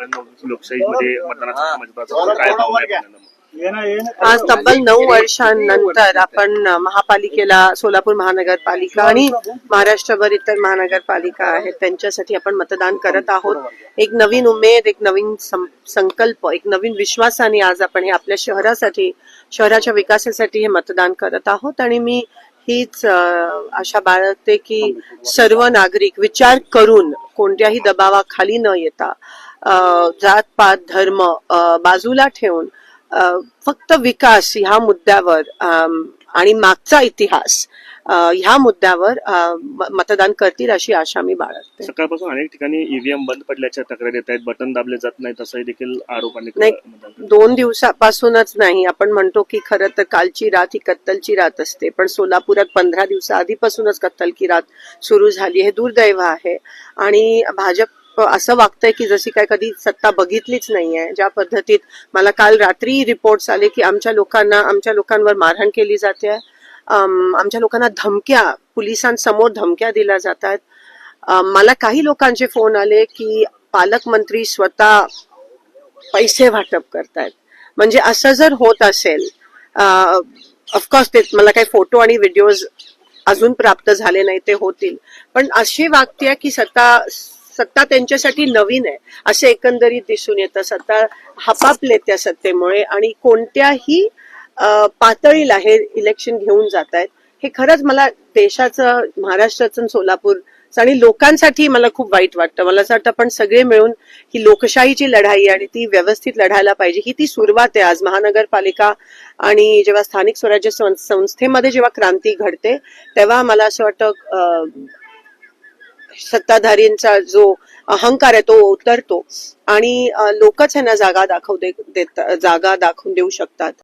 लोकशाहीमध्ये मतदानाचा महत्त्वाचा काय भावना आहे आपल्याला? आज तब्बल नऊ वर्षांनंतर आपण महापालिकेला सोलापूर महानगरपालिका आणि महाराष्ट्रभर इतर महानगरपालिका आहेत त्यांच्यासाठी आपण मतदान करत आहोत. एक नवीन उमेद एक नवीन संकल्प एक नवीन विश्वासाने आज आपण हे आपल्या शहरासाठी शहराच्या विकासासाठी हे मतदान करत आहोत. आणि मी हीच आशा बाळगते की सर्व नागरिक विचार करून कोणत्याही दबावाखाली न येता जात पात धर्म बाजूला ठेवून फक्त विकास ह्या मुद्द्यावर आणि मागचा इतिहास ह्या मुद्द्यावर मतदान करतील अशी आशा मी बाळगते. सकाळपासून अनेक ठिकाणी ईव्हीएम बंद पडल्याच्या तक्रारी येत आहेत बटन दाबले जात नाहीत असंही देखील आरोप अनेक नाही. मतदान- दोन दिवसापासूनच नाही. आपण म्हणतो की खरं तर कालची रात ही कत्तलची रात असते पण सोलापुरात पंधरा दिवसा आधीपासूनच कत्तल की रात सुरू झाली हे दुर्दैव आहे. आणि भाजप असं वागतंय की जशी काय कधी सत्ता बघितलीच नाहीये. ज्या पद्धतीत मला काल रात्री रिपोर्ट्स आले की आमच्या लोकांना आमच्या लोकांवर मारहाण केली जाते. आमच्या लोकांना धमक्या पोलिसांसमोर धमक्या दिल्या जातात. आहेत मला काही लोकांचे फोन आले की पालकमंत्री स्वतः पैसे वाटप करतायत. म्हणजे असं जर होत असेल ऑफकोर्स ते मला काही फोटो आणि व्हिडिओज अजून प्राप्त झाले नाही ते होतील. पण अशी वागते की सत्ता सत्ता त्यांच्यासाठी नवीन आहे. असे एकंदरीत दिसून येतं. सत्ता हपापले त्या सत्तेमुळे आणि कोणत्याही अं, पातळीला हे इलेक्शन घेऊन जात आहेत हे खरंच मला देशाचं महाराष्ट्राचं आणि सोलापूर आणि लोकांसाठी मला खूप वाईट वाटतं. मला असं वाटतं आपण सगळे मिळून ही लोकशाहीची लढाई आणि ती व्यवस्थित लढायला पाहिजे. ही ती सुरुवात आहे. आज महानगरपालिका आणि जेव्हा स्थानिक स्वराज्य संस्थेमध्ये जेव्हा क्रांती घडते तेव्हा मला असं वाटतं अं, सत्ताधारींचा जो अहंकार आहे तो उतरतो आणि लोकच ह्यांना जागा दाखवू दे देत- जागा दाखवून देऊ शकतात.